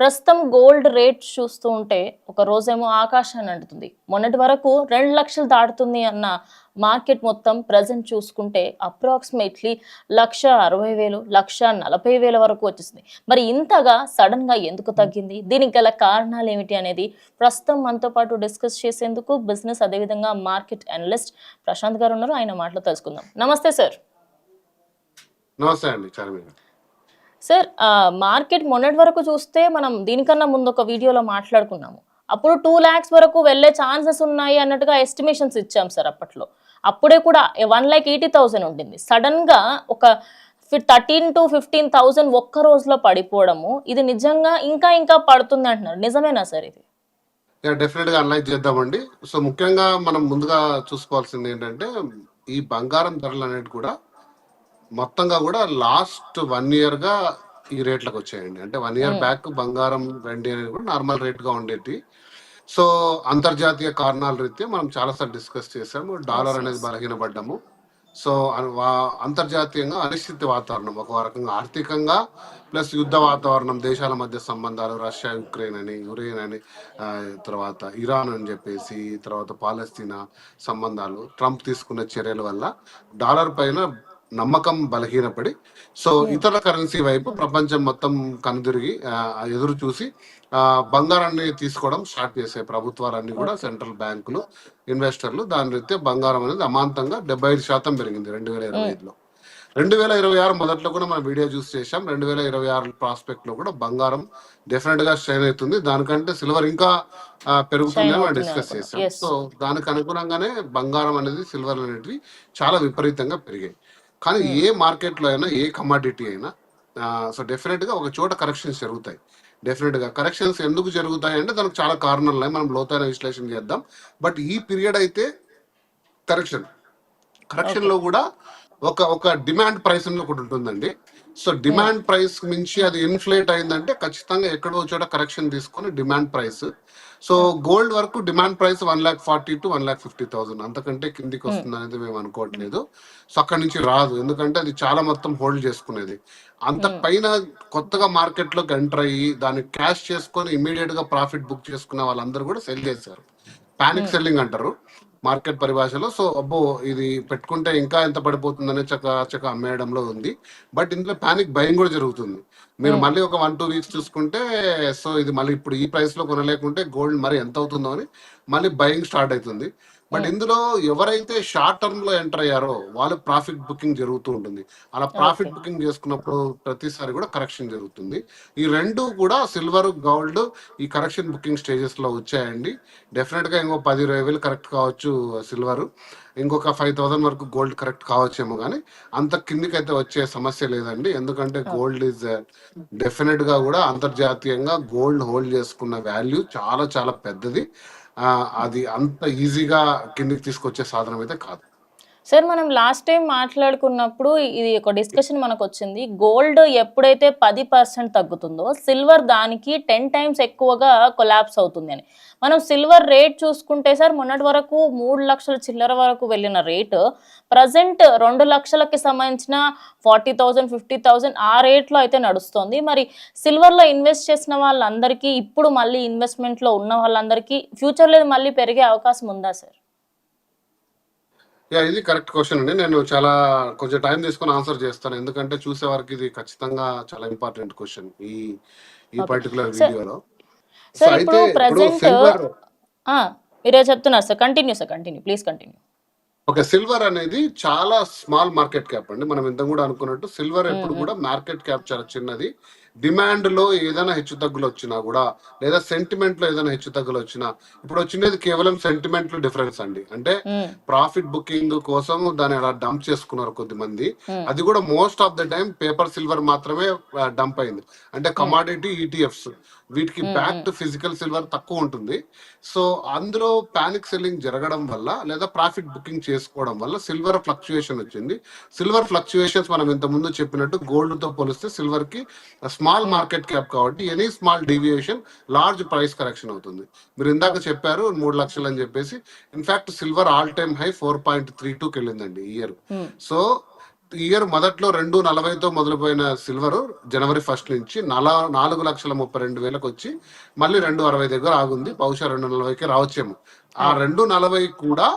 ప్రస్తుతం gold rate చూస్తూ ఉంటే ఒక రోజేమో ఆకాశాన్ని అంటుతుంది. మొన్నటి వరకు రెండు లక్షలు దాటుతుంది అన్న మార్కెట్ మొత్తం ప్రజెంట్ చూసుకుంటే అప్రాక్సిమేట్లీ లక్ష అరవై వేలు లక్ష నలభై వేల వరకు వచ్చేసింది. మరి ఇంతగా సడన్గా ఎందుకు తగ్గింది? దీనికి గల కారణాలు ఏమిటి అనేది ప్రస్తుతం మనతో పాటు డిస్కస్ చేసేందుకు బిజినెస్ అదేవిధంగా మార్కెట్ అనలిస్ట్ ప్రశాంత్ గారు ఉన్నారు. ఆయన మాటలు తెలుసుకుందాం. నమస్తే సార్. నమస్తే అండి సార్ మార్కెట్ మొన్నటి వరకు చూస్తే మనం దీనికన్నా ముందు ఒక వీడియోలో మాట్లాడుకున్నాము. అప్పుడు టూ ల్యాక్స్ వరకు వెళ్ళే ఛాన్సెస్ ఉన్నాయి అన్నట్టుగా ఎస్టిమేషన్స్ ఇచ్చాం సార్ అప్పట్లో. అప్పుడే కూడా వన్ ల్యాక్ ఎయిటీ థౌసండ్ ఉంటుంది సడన్గా ఒక థర్టీన్ టు ఫిఫ్టీన్ థౌసండ్ ఒక్క రోజులో పడిపోవడము ఇది నిజంగా ఇంకా ఇంకా పడుతుంది అంటున్నారు. నిజమేనా సార్ ఇది? యా డెఫినెట్గా అనలైజ్ చేద్దామండి. సో ముఖ్యంగా మనం ముందుగా చూసుకోవాల్సింది ఏంటంటే ఈ బంగారం ధరలు అనేది కూడా మొత్తంగా కూడా లాస్ట్ వన్ ఇయర్గా ఈ రేట్లకు వచ్చాయండి. అంటే వన్ ఇయర్ బ్యాక్ బంగారం వెండి అనేది కూడా నార్మల్ రేట్గా ఉండేది. సో అంతర్జాతీయ కారణాల రీత్యా మనం చాలాసార్లు డిస్కస్ చేసాము డాలర్ అనేది బలహీనపడ్డాము. సో అంతర్జాతీయంగా అనిశ్చిత వాతావరణం ఒక రకంగా ఆర్థికంగా ప్లస్ యుద్ధ వాతావరణం దేశాల మధ్య సంబంధాలు రష్యా యుక్రెయిన్ అని యురేన్ అని తర్వాత ఇరాన్ అని చెప్పేసి తర్వాత పాలస్తీనా సంబంధాలు ట్రంప్ తీసుకున్న చర్యల వల్ల డాలర్ పైన నమ్మకం బలహీనపడి సో ఇతర కరెన్సీ వైపు ప్రపంచం మొత్తం కనుదిరిగి ఎదురు చూసి ఆ, బంగారాన్ని తీసుకోవడం స్టార్ట్ చేసాయి ప్రభుత్వాలన్నీ కూడా సెంట్రల్ బ్యాంకులు ఇన్వెస్టర్లు. దాని రీత్యా బంగారం అనేది అమాంతంగా డెబ్బై ఐదు శాతం పెరిగింది రెండు వేల ఇరవై ఐదులో. రెండు వేల ఇరవై ఆరు మొదట్లో కూడా మనం వీడియో చూసి చేసాం రెండు వేల ఇరవై ఆరు ప్రాస్పెక్ట్లో కూడా బంగారం డెఫినెట్గా స్ట్రైన్ అవుతుంది. దానికంటే సిల్వర్ ఇంకా ఆ, పెరుగుతుందని మనం డిస్కస్. చేసాం. సో దానికి అనుగుణంగానే బంగారం అనేది సిల్వర్ అనేటివి చాలా విపరీతంగా పెరిగాయి. కానీ ఏ మార్కెట్లో అయినా ఏ కమాడిటీ అయినా సో డెఫినెట్గా ఒక చోట కరెక్షన్స్ జరుగుతాయి. డెఫినెట్గా కరెక్షన్స్ ఎందుకు జరుగుతాయి అంటే దానికి చాలా కారణాలు ఉన్నాయి. మనం లోతైన విశ్లేషణ చేద్దాం. బట్ ఈ పీరియడ్ అయితే కరెక్షన్ కరెక్షన్లో కూడా ఒక ఒక డిమాండ్ ప్రైస్ అని ఒకటి ఉంటుందండి. సో డిమాండ్ ప్రైస్ మించి అది ఇన్ఫ్లేట్ అయిందంటే ఖచ్చితంగా ఎక్కడో చోట కరెక్షన్ తీసుకొని డిమాండ్ ప్రైస్ సో గోల్డ్ వరకు demand price one lakh forty to one lakh fifty thousand. అంతకంటే కిందికి వస్తుంది అనేది మేము అనుకోవట్లేదు. సో అక్కడి నుంచి రాదు. ఎందుకంటే అది చాలా మొత్తం హోల్డ్ చేసుకునేది. అంత పైన కొత్తగా మార్కెట్లోకి ఎంటర్ అయ్యి దాన్ని క్యాష్ చేసుకొని ఇమీడియట్గా ప్రాఫిట్ బుక్ చేసుకున్న వాళ్ళందరూ కూడా సెల్ చేశారు. పానిక్ సెల్లింగ్ అంటారు. మార్కెట్ పరిభాషలో. సో అబ్బో ఇది పెట్టుకుంటే ఇంకా ఎంత పడిపోతుందనే చక్క చక్క అమ్మేయడంలో ఉంది. బట్ ఇందులో పానిక్ భయం కూడా జరుగుతుంది. మీరు మళ్ళీ ఒక వన్ టూ వీక్స్ చూసుకుంటే సో ఇది మళ్ళీ ఇప్పుడు ఈ ప్రైస్లో కొనలేకుంటే గోల్డ్ మరి ఎంత అవుతుందో అని మళ్ళీ బయింగ్ స్టార్ట్ అవుతుంది. బట్ ఇందులో ఎవరైతే షార్ట్ టర్మ్లో ఎంటర్ అయ్యారో వాళ్ళు ప్రాఫిట్ బుకింగ్ జరుగుతూ ఉంటుంది. అలా ప్రాఫిట్ బుకింగ్ చేసుకున్నప్పుడు ప్రతిసారి కూడా కరెక్షన్ జరుగుతుంది. ఈ రెండు కూడా సిల్వర్ గోల్డ్ ఈ కరెక్షన్ బుకింగ్ స్టేజెస్లో వచ్చాయండి. డెఫినెట్గా ఇంకో పది ఇరవై వేలు కరెక్ట్ కావచ్చు సిల్వర్. ఇంకొక ఫైవ్ థౌసండ్ వరకు గోల్డ్ కరెక్ట్ కావచ్చేమో కానీ అంత కిందికి అయితే వచ్చే సమస్య లేదండి. ఎందుకంటే గోల్డ్ ఈజ్ డెఫినెట్గా కూడా అంతర్జాతీయంగా గోల్డ్ హోల్డ్ చేసుకున్న వాల్యూ చాలా చాలా పెద్దది. అది అంత ఈజీగా కిందికి తీసుకొచ్చే సాధనం అయితే కాదు. సార్ మనం లాస్ట్ టైం మాట్లాడుకున్నప్పుడు ఇది ఒక డిస్కషన్ మనకు వచ్చింది గోల్డ్ ఎప్పుడైతే పది పర్సెంట్ తగ్గుతుందో సిల్వర్ దానికి టెన్ టైమ్స్ ఎక్కువగా కొలాప్స్ అవుతుంది అని. మనం సిల్వర్ రేట్ చూసుకుంటే సార్ మొన్నటి వరకు మూడు లక్షల చిల్లర వరకు వెళ్ళిన రేటు ప్రజెంట్ రెండు లక్షలకి సంబంధించిన ఫార్టీ థౌజండ్ ఫిఫ్టీ థౌజండ్ ఆ రేట్లో అయితే నడుస్తుంది. మరి సిల్వర్లో ఇన్వెస్ట్ చేసిన వాళ్ళందరికీ ఇప్పుడు మళ్ళీ ఇన్వెస్ట్మెంట్లో ఉన్న వాళ్ళందరికీ ఫ్యూచర్లో మళ్ళీ పెరిగే అవకాశం ఉందా సార్? యా ఇది కరెక్ట్ క్వశ్చన్ అండి. నేను చాలా కొంచెం టైం తీసుకొని ఆన్సర్ చేస్తాను. ఎందుకంటే చూసే వారికి ఇది ఖచ్చితంగా చాలా ఇంపార్టెంట్ క్వశ్చన్ ఈ ఈ పర్టికులర్ వీడియోలో సార్ ఇప్పుడు సిల్వర్ మీరే చెప్తున్నారు sir continue sir continue please continue okay silver అనేది చాలా స్మాల్ మార్కెట్ క్యాప్ అండి. మనం ఇంత కూడా అనుకున్నట్టు సిల్వర్ ఎప్పుడు కూడా మార్కెట్ క్యాప్ చాలా చిన్నది. డిమాండ్లో ఏదైనా హెచ్చు తగ్గులు వచ్చినా కూడా లేదా సెంటిమెంట్లో ఏదైనా హెచ్చు తగ్గులు వచ్చినా ఇప్పుడు వచ్చినది కేవలం సెంటిమెంట్ డిఫరెన్స్ అండి. అంటే ప్రాఫిట్ బుకింగ్ కోసం దాన్ని అలా డంప్ చేసుకున్నారు కొద్దిమంది అది కూడా most of the time paper silver మాత్రమే డంప్ అయింది. అంటే కమాడిటీ ఈటీఎఫ్స్ వీటికి బ్యాక్ టు ఫిజికల్ సిల్వర్ తక్కువ ఉంటుంది. సో అందులో పానిక్ సెల్లింగ్ జరగడం వల్ల లేదా ప్రాఫిట్ బుకింగ్ చేసుకోవడం వల్ల సిల్వర్ ఫ్లక్చుయేషన్ వచ్చింది. సిల్వర్ ఫ్లక్చుయేషన్స్ మనం ఇంత ముందు చెప్పినట్టు గోల్డ్తో పోలిస్తే సిల్వర్కి స్మాల్ స్మాల్ మార్కెట్ క్యాప్ కాబట్టి any small deviation large price correction అవుతుంది. మీరు ఇందాక చెప్పారు మూడు లక్షలు అని చెప్పేసి in fact silver all time high four point three టూకి వెళ్ళిందండి ఇయర్ సో ఇయర్ మొదట్లో రెండు నలభైతో మొదలుపోయిన సిల్వర్ జనవరి ఫస్ట్ నుంచి నల నాలుగు లక్షల ముప్పై రెండు వేలకు వచ్చి మళ్ళీ రెండు అరవై దగ్గర ఆగుంది. బహుశా రెండు నలభైకి రావచ్చేమో. ఆ రెండు నలభై కూడా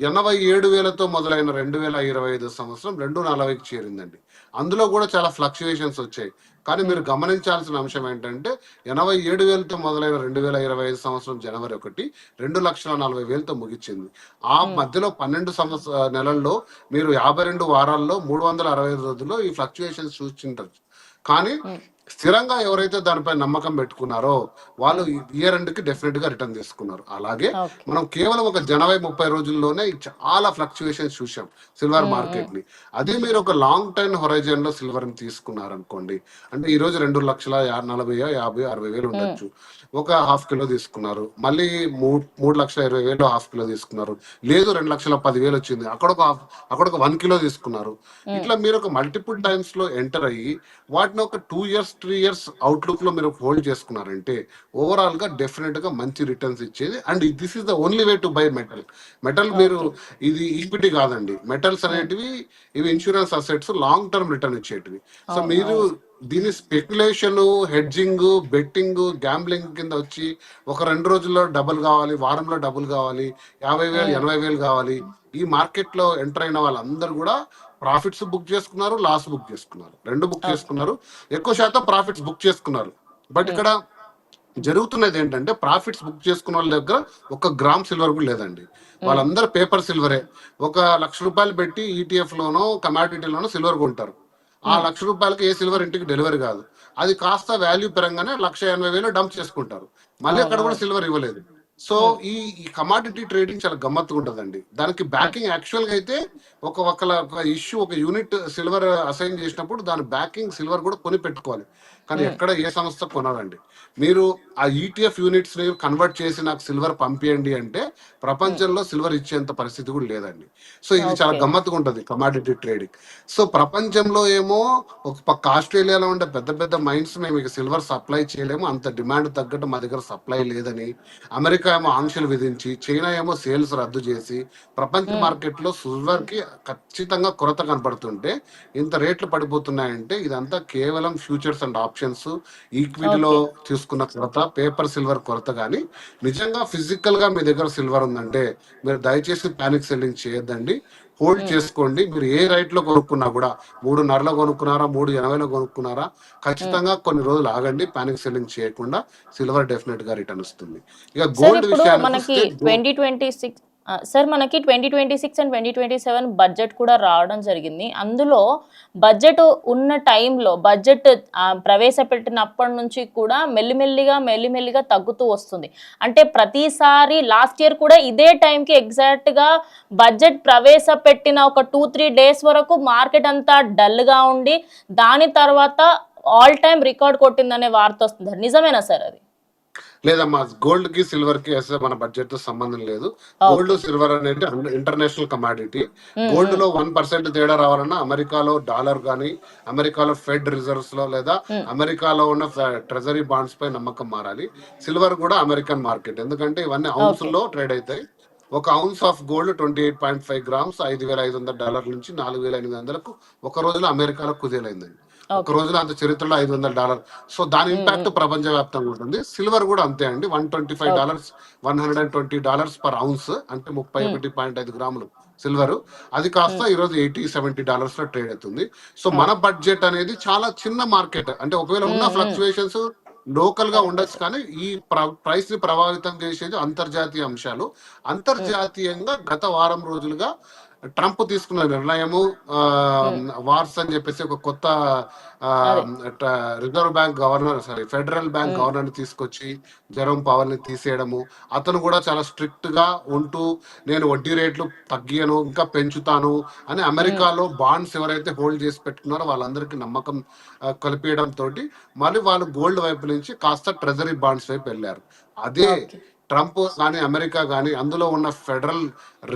ఎనభై ఏడు వేలతో మొదలైన రెండు వేల ఇరవై ఐదు సంవత్సరం రెండు నలభైకి చేరిందండి. అందులో కూడా చాలా ఫ్లక్చుయేషన్స్ వచ్చాయి. కానీ మీరు గమనించాల్సిన అంశం ఏంటంటే ఎనభై ఏడు వేలతో మొదలైన రెండు వేల ఇరవై ఐదు సంవత్సరం జనవరి ఒకటి రెండు లక్షల నలభై వేలతో ముగిచింది. ఆ మధ్యలో పన్నెండు సంవత్సర నెలల్లో మీరు యాభై రెండు వారాల్లో మూడు వందల అరవై ఐదు రోజుల్లో ఈ ఫ్లక్చుయేషన్స్ చూసింటారు కానీ స్థిరంగా ఎవరైతే దానిపై నమ్మకం పెట్టుకున్నారో వాళ్ళు ఇయర్ ఎండ్కి డెఫినెట్గా రిటర్న్ తీసుకున్నారు. అలాగే మనం కేవలం ఒక జనవరి ముప్పై రోజుల్లోనే చాలా ఫ్లక్చుయేషన్స్ చూసాం సిల్వర్ మార్కెట్ని. అదే మీరు ఒక లాంగ్ టైమ్ హొరైజన్లో సిల్వర్ని తీసుకున్నారు అనుకోండి అంటే ఈ రోజు రెండు లక్షల నలభై యాభై అరవై వేలు ఉండొచ్చు. ఒక హాఫ్ కిలో తీసుకున్నారు. మళ్ళీ మూడు మూడు లక్షల ఇరవై వేలు హాఫ్ కిలో తీసుకున్నారు. లేదు రెండు లక్షల పది వేలు వచ్చింది. అక్కడ ఒక హాఫ్ అక్కడ ఒక వన్ కిలో తీసుకున్నారు. ఇట్లా మీరు ఒక మల్టిపుల్ టైమ్స్లో ఎంటర్ అయ్యి వాటిని ఒక టూ ఇయర్స్ త్రీ ఇయర్స్ అవుట్లుక్లో మీరు హోల్డ్ చేసుకున్నారంటే ఓవరాల్గా డెఫినెట్గా మంచి రిటర్న్స్ ఇచ్చేది. And this is the only way to buy metal metal మీరు ఇది ఈక్విటీ కాదండి. మెటల్స్ అనేటివి ఇవి insurance assets long term return ఇచ్చేటివి. So మీరు దీని స్పెక్యులేషన్ హెడ్జింగ్ బెట్టింగ్ గ్యాంబ్లింగ్ కింద వచ్చి ఒక రెండు రోజుల్లో డబుల్ కావాలి వారంలో డబుల్ కావాలి యాభై వేలు ఎనభై వేలు కావాలి. ఈ మార్కెట్లో ఎంటర్ అయిన వాళ్ళందరూ కూడా ప్రాఫిట్స్ బుక్ చేసుకున్నారు లాస్ బుక్ చేసుకున్నారు. రెండు బుక్ చేసుకున్నారు. ఎక్కువ శాతం ప్రాఫిట్స్ బుక్ చేసుకున్నారు. బట్ ఇక్కడ జరుగుతున్నది ఏంటంటే ప్రాఫిట్స్ బుక్ చేసుకున్న వాళ్ళ దగ్గర ఒక గ్రామ్ సిల్వర్ కూడా లేదండి. వాళ్ళందరూ పేపర్ సిల్వరే. ఒక లక్ష రూపాయలు పెట్టి ఈటీఎఫ్ లోనో కమాడిటీలోనో సిల్వర్ కొంటారు. ఆ లక్ష రూపాయలకి ఏ సిల్వర్ ఇంటికి డెలివరీ కాదు. అది కాస్త వాల్యూ పెరంగానే లక్ష ఎనభై వేలు డంప్ చేసుకుంటారు. మళ్ళీ అక్కడ కూడా సిల్వర్ ఇవ్వలేదు. సో ఈ ఈ కమాడిటీ ట్రేడింగ్ చాలా గమ్మత్తుగా ఉంటదండి. దానికి బ్యాకింగ్ యాక్చువల్గా అయితే ఒక ఒక ఇష్యూ ఒక యూనిట్ సిల్వర్ అసైన్ చేసినప్పుడు దాని బ్యాకింగ్ సిల్వర్ కూడా కొని పెట్టుకోవాలి. కానీ ఎక్కడ ఏ సంస్థ కొనాలండి? మీరు ఆ E ఈటీఎఫ్ యూనిట్స్ని కన్వర్ట్ చేసి నాకు సిల్వర్ పంపియండి అంటే ప్రపంచంలో సిల్వర్ ఇచ్చేంత పరిస్థితి కూడా లేదండి. సో ఇది చాలా. గమ్మత్తుగా ఉంటది కమాడిటీ ట్రేడింగ్ సో ప్రపంచంలో ఏమో ఒక పక్క ఆస్ట్రేలియాలో ఉండే పెద్ద పెద్ద మైన్స్ మేము ఇక సిల్వర్ సప్లై చేయలేము. అంత డిమాండ్ తగ్గట్టు మా దగ్గర సప్లై లేదని అమెరికా ఏమో ఆంక్షలు విధించి చైనా ఏమో సేల్స్ రద్దు చేసి ప్రపంచ మార్కెట్లో సిల్వర్కి ఖచ్చితంగా కొరత కనబడుతుంటే ఇంత రేట్లు పడిపోతున్నాయంటే ఇదంతా కేవలం ఫ్యూచర్స్ అండ్ ఆప్షన్స్ ఈక్విటీలో తీసుకున్న కొరత పేపర్ సిల్వర్ కొరత కానీ నిజంగా ఫిజికల్గా మీ దగ్గర సిల్వర్ ఉందంటే మీరు దయచేసి పానిక్ సెల్లింగ్ చేయొద్దండి. హోల్డ్ చేసుకోండి. మీరు ఏ రైట్లో కొనుక్కున్నా కూడా మూడున్నరలో కొనుక్కున్నారా మూడు ఎనభైలో కొనుక్కున్నారా ఖచ్చితంగా కొన్ని రోజులు ఆగండి. పానిక్ సెల్లింగ్ చేయకుండా సిల్వర్ డెఫినెట్గా రిటర్న్ వస్తుంది. ఇక గోల్డ్ విషయానికి సార్ మనకి twenty twenty six and twenty twenty seven budget కూడా రావడం జరిగింది. అందులో బడ్జెట్ ఉన్న టైంలో బడ్జెట్ ప్రవేశపెట్టినప్పటి నుంచి కూడా మెల్లిమెల్లిగా మెల్లిమెల్లిగా తగ్గుతూ వస్తుంది. అంటే ప్రతిసారి లాస్ట్ ఇయర్ కూడా ఇదే టైంకి ఎగ్జాక్ట్గా బడ్జెట్ ప్రవేశపెట్టిన ఒక టూ త్రీ డేస్ వరకు మార్కెట్ అంతా డల్గా ఉండి దాని తర్వాత ఆల్ టైమ్ రికార్డ్ కొట్టిందనే వార్త వస్తుంది. నిజమేనా సార్ అది? లేదమ్మా గోల్డ్కి సిల్వర్కి అసలు మన బడ్జెట్తో సంబంధం లేదు. గోల్డ్ సిల్వర్ అనేది ఇంటర్నేషనల్ కమాడిటీ. గోల్డ్లో వన్ పర్సెంట్ తేడా రావాలన్నా అమెరికాలో డాలర్ గానీ అమెరికాలో ఫెడ్ రిజర్వ్స్లో లేదా అమెరికాలో ఉన్న ట్రెజరీ బాండ్స్ పై నమ్మకం మారాలి. సిల్వర్ కూడా అమెరికన్ మార్కెట్. ఎందుకంటే ఇవన్నీ ఔన్స్లో ట్రేడ్ అవుతాయి ఒక ounce of gold twenty eight point five grams ఐదు వేల ఐదు వందల డాలర్ల నుంచి నాలుగు వేల ఎనిమిది వందలకు ఒక రోజులో అమెరికాలో కుదేలైందండి. ఒక రోజులో అంత చరిత్రలో ఐదు వందల డాలర్. సో దాని ఇంపాక్ట్ ప్రపంచ వ్యాప్తంగా ఉంటుంది. సిల్వర్ కూడా అంతే అండి. One twenty five dollars one hundred and twenty dollars per ounce అంటే ముప్పై ఒకటి పాయింట్ ఐదు గ్రాములు సిల్వర్ అది కాస్త ఈ రోజు ఎయిటీ సెవెంటీ డాలర్స్లో ట్రేడ్ అవుతుంది. సో మన బడ్జెట్ అనేది చాలా చిన్న మార్కెట్ అంటే ఒకవేళ ఉన్న ఫ్లక్చుయేషన్స్ లోకల్గా ఉండొచ్చు కానీ ఈ ప్రైస్ని ప్రభావితం చేసేది అంతర్జాతీయ అంశాలు. అంతర్జాతీయంగా గత వారం రోజులుగా ట్రంప్ తీసుకున్న నిర్ణయము వార్స్ అని చెప్పేసి ఒక కొత్త reserve bank governor sorry federal bank గవర్నర్ని తీసుకొచ్చి జెరోమ్ పవర్ని తీసేయడము. అతను కూడా చాలా స్ట్రిక్ట్గా ఉంటూ నేను వడ్డీ రేట్లు తగ్గియను ఇంకా పెంచుతాను అని అమెరికాలో బాండ్స్ ఎవరైతే హోల్డ్ చేసి పెట్టుకున్నారో వాళ్ళందరికీ నమ్మకం కలిపేయడం తోటి మళ్ళీ వాళ్ళు గోల్డ్ వైపు నుంచి కాస్త ట్రెజరీ బాండ్స్ వైపు వెళ్ళారు. అదే ట్రంప్ కానీ అమెరికా కానీ అందులో ఉన్న ఫెడరల్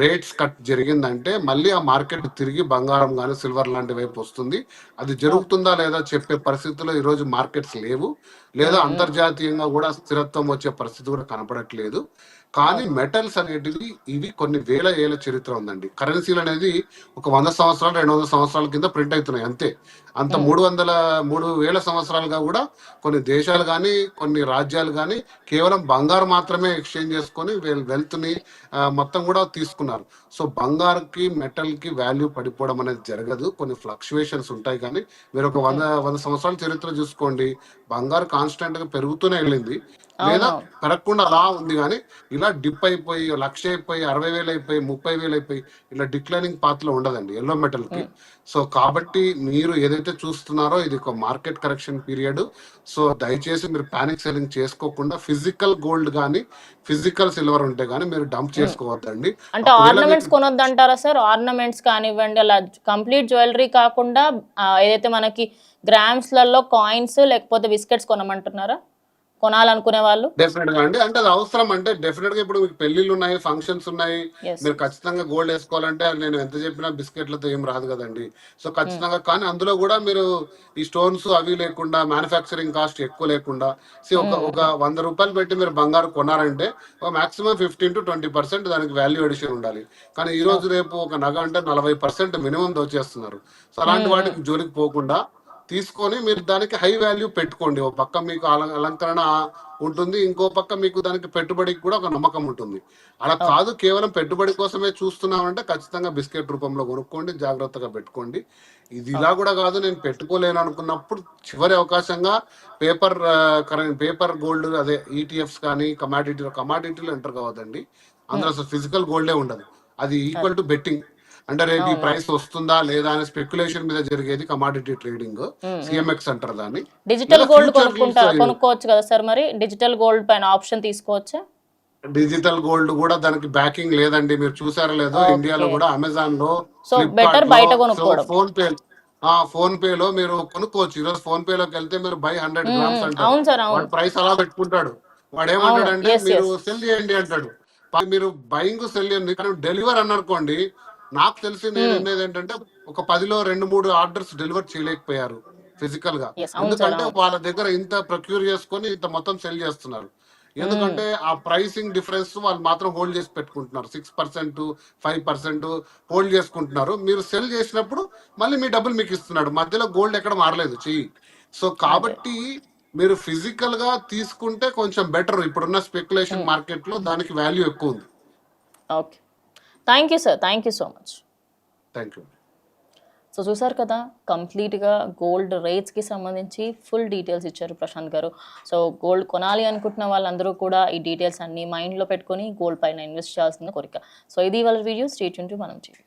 రేట్స్ కట్ జరిగిందంటే మళ్ళీ ఆ మార్కెట్ తిరిగి బంగారం కానీ సిల్వర్ లాంటి వైపు వస్తుంది. అది జరుగుతుందా లేదా చెప్పే పరిస్థితుల్లో ఈరోజు మార్కెట్స్ లేవు. లేదా అంతర్జాతీయంగా కూడా స్థిరత్వం వచ్చే పరిస్థితి కూడా కనపడట్లేదు. కానీ మెటల్స్ అనేటివి ఇవి కొన్ని వేల ఏళ్ళ చరిత్ర ఉందండి. కరెన్సీలు అనేది ఒక వంద సంవత్సరాలు రెండు వందల సంవత్సరాల కింద ప్రింట్ అవుతున్నాయి అంతే. అంత మూడు వందల మూడు వేల సంవత్సరాలుగా కూడా కొన్ని దేశాలు కానీ కొన్ని రాజ్యాలు కానీ కేవలం బంగారు మాత్రమే ఎక్స్చేంజ్ చేసుకొని వెల్త్ని ఆ, మొత్తం కూడా తీసుకున్నారు. సో బంగారుకి మెటల్కి వాల్యూ పడిపోవడం అనేది జరగదు. కొన్ని ఫ్లక్చువేషన్స్ ఉంటాయి కానీ మీరు ఒక వంద వంద సంవత్సరాల చరిత్ర చూసుకోండి. బంగారు కాన్స్టెంట్గా పెరుగుతూనే వెళ్ళింది. లేదా. పెరగకుండా అలా ఉంది కానీ ఇలా డిప్ అయిపోయి లక్ష అయిపోయి అరవై వేలు అయిపోయి ముప్పై వేలు అయిపోయి ఇలా డిక్లైనింగ్ పాత్లో ఉండదండి ఎల్లో మెటల్కి. సో కాబట్టి మీరు ఏదైతే చూస్తున్నారో ఇది ఒక మార్కెట్ కరెక్షన్ పీరియడ్ సో దయచేసి మీరు పానిక్ సెల్లింగ్ చేసుకోకుండా ఫిజికల్ గోల్డ్ కానీ ఫిజికల్ సిల్వర్ ఉంటే కానీ మీరు డంప్ చేసుకోవద్దండి. అంటే ఆర్నమెంట్స్ కొనొద్దు అంటారా సార్ ఆర్నమెంట్స్ కానివ్వండి అలా కంప్లీట్ జ్యువెలరీ కాకుండా ఏదైతే మనకి గ్రామ్స్లలో కాయిన్స్ లేకపోతే బిస్కెట్స్ కొనమంటున్నారా? కొనాలనుకునే వాళ్ళు? డెఫినెట్గా అండి. అంటే అది అవసరం అంటే డెఫినెట్గా ఇప్పుడు మీకు పెళ్ళిళ్ళు ఉన్నాయి ఫంక్షన్స్ ఉన్నాయి. మీరు ఖచ్చితంగా గోల్డ్ వేసుకోవాలంటే నేను ఎంత చెప్పినా బిస్కెట్లతో ఏం రాదు కదండి. సో ఖచ్చితంగా కానీ అందులో కూడా మీరు ఈ స్టోన్స్ అవి లేకుండా మ్యానుఫ్యాక్చరింగ్ కాస్ట్ ఎక్కువ లేకుండా see ఒక ఒక వంద రూపాయలు పెట్టి మీరు బంగారు కొన్నారంటే ఒక maximum fifteen to twenty percent దానికి వాల్యూ ఎడిషన్ ఉండాలి. కానీ ఈ రోజు రేపు ఒక నగ అంటే నలభై పర్సెంట్ మినిమం దోచేస్తున్నారు. సో అలాంటి వాటికి జోలికి పోకుండా తీసుకొని మీరు దానికి హై వాల్యూ పెట్టుకోండి. ఒక పక్క మీకు అల- అలంకరణ ఉంటుంది. ఇంకో పక్క మీకు దానికి పెట్టుబడికి కూడా ఒక నమ్మకం ఉంటుంది. అలా కాదు కేవలం పెట్టుబడి కోసమే చూస్తున్నామంటే ఖచ్చితంగా బిస్కెట్ రూపంలో కొనుక్కోండి జాగ్రత్తగా పెట్టుకోండి. ఇది ఇలా కూడా కాదు నేను పెట్టుకోలేను అనుకున్నప్పుడు చివరి అవకాశంగా పేపర్ కరెంట్ పేపర్ గోల్డ్ అదే ఈటీఎఫ్స్ కానీ కమాడిటీ కమాడిటీలు ఎంటర్ కావద్దండి. అందులో అసలు ఫిజికల్ గోల్డే ఉండదు. అది ఈక్వల్ టు బెట్టింగ్. అంటే రేపు ఈ ప్రైస్ వస్తుందా లేదా అనే స్పెక్యులేషన్ మీద జరిగేది కమాడిటీ ట్రేడింగ్ సిఎంఎక్స్ అంటారు దాన్ని. డిజిటల్ గోల్డ్ కొనుక్కోవచ్చు కదా సార్ మరి? డిజిటల్ గోల్డ్ పైన ఆప్షన్ తీసుకోవచ్చా? డిజిటల్ గోల్డ్ కూడా దానికి బ్యాకింగ్ లేదండి. మీరు చూసారో లేదో. ఇండియాలో కూడా అమెజాన్లో. ఫోన్ పే ఆ ఫోన్ పే లో మీరు కొనుక్కోవచ్చు. ఈరోజు ఫోన్ పే లోకి వెళ్తే మీరు బై హండ్రెడ్ గ్రామ్స్ అంటారు. ప్రైస్ అలా పెట్టుకుంటాడు. వాడు ఏమంటాడంటే మీరు సెల్ చేయండి అంటాడు. మీరు బయింగ్ సెల్ చేయండి కానీ డెలివర్ అన్నారుకోండి నాకు తెలిసి నేను అనేది ఏంటంటే ఒక పదిలో రెండు మూడు ఆర్డర్స్ డెలివర్ చేయలేకపోయారు ఫిజికల్గా ఎందుకంటే వాళ్ళ దగ్గర ఇంత ప్రొక్యూర్ చేసుకొని ఇంత మొత్తం సెల్ చేస్తున్నారు. ఎందుకంటే ఆ ప్రైసింగ్ డిఫరెన్స్ వాళ్ళు మాత్రం హోల్డ్ చేసి పెట్టుకుంటున్నారు. Six percent five percent hold చేసుకుంటున్నారు. మీరు సెల్ చేసినప్పుడు మళ్ళీ మీ డబ్బులు మీకు ఇస్తున్నాడు. మధ్యలో గోల్డ్ ఎక్కడ మారలేదు. చెయ్యి. సో కాబట్టి మీరు ఫిజికల్గా తీసుకుంటే కొంచెం బెటర్. ఇప్పుడున్న స్పెక్యులేషన్ మార్కెట్లో దానికి వాల్యూ ఎక్కువ ఉంది. Okay. Thank you sir thank you so much thank you so చూసారు కదా కంప్లీట్గా గోల్డ్ రేట్స్కి సంబంధించి ఫుల్ డీటెయిల్స్ ఇచ్చారు ప్రశాంత్ గారు. సో గోల్డ్ కొనాలి అనుకుంటున్న వాళ్ళందరూ కూడా ఈ డీటెయిల్స్ అన్ని మైండ్లో పెట్టుకొని గోల్డ్ పైన ఇన్వెస్ట్ చేయాల్సిన కోరిక. సో ఇది వాళ్ళ వీడియో. స్టేట్ టు మనం చేయాలి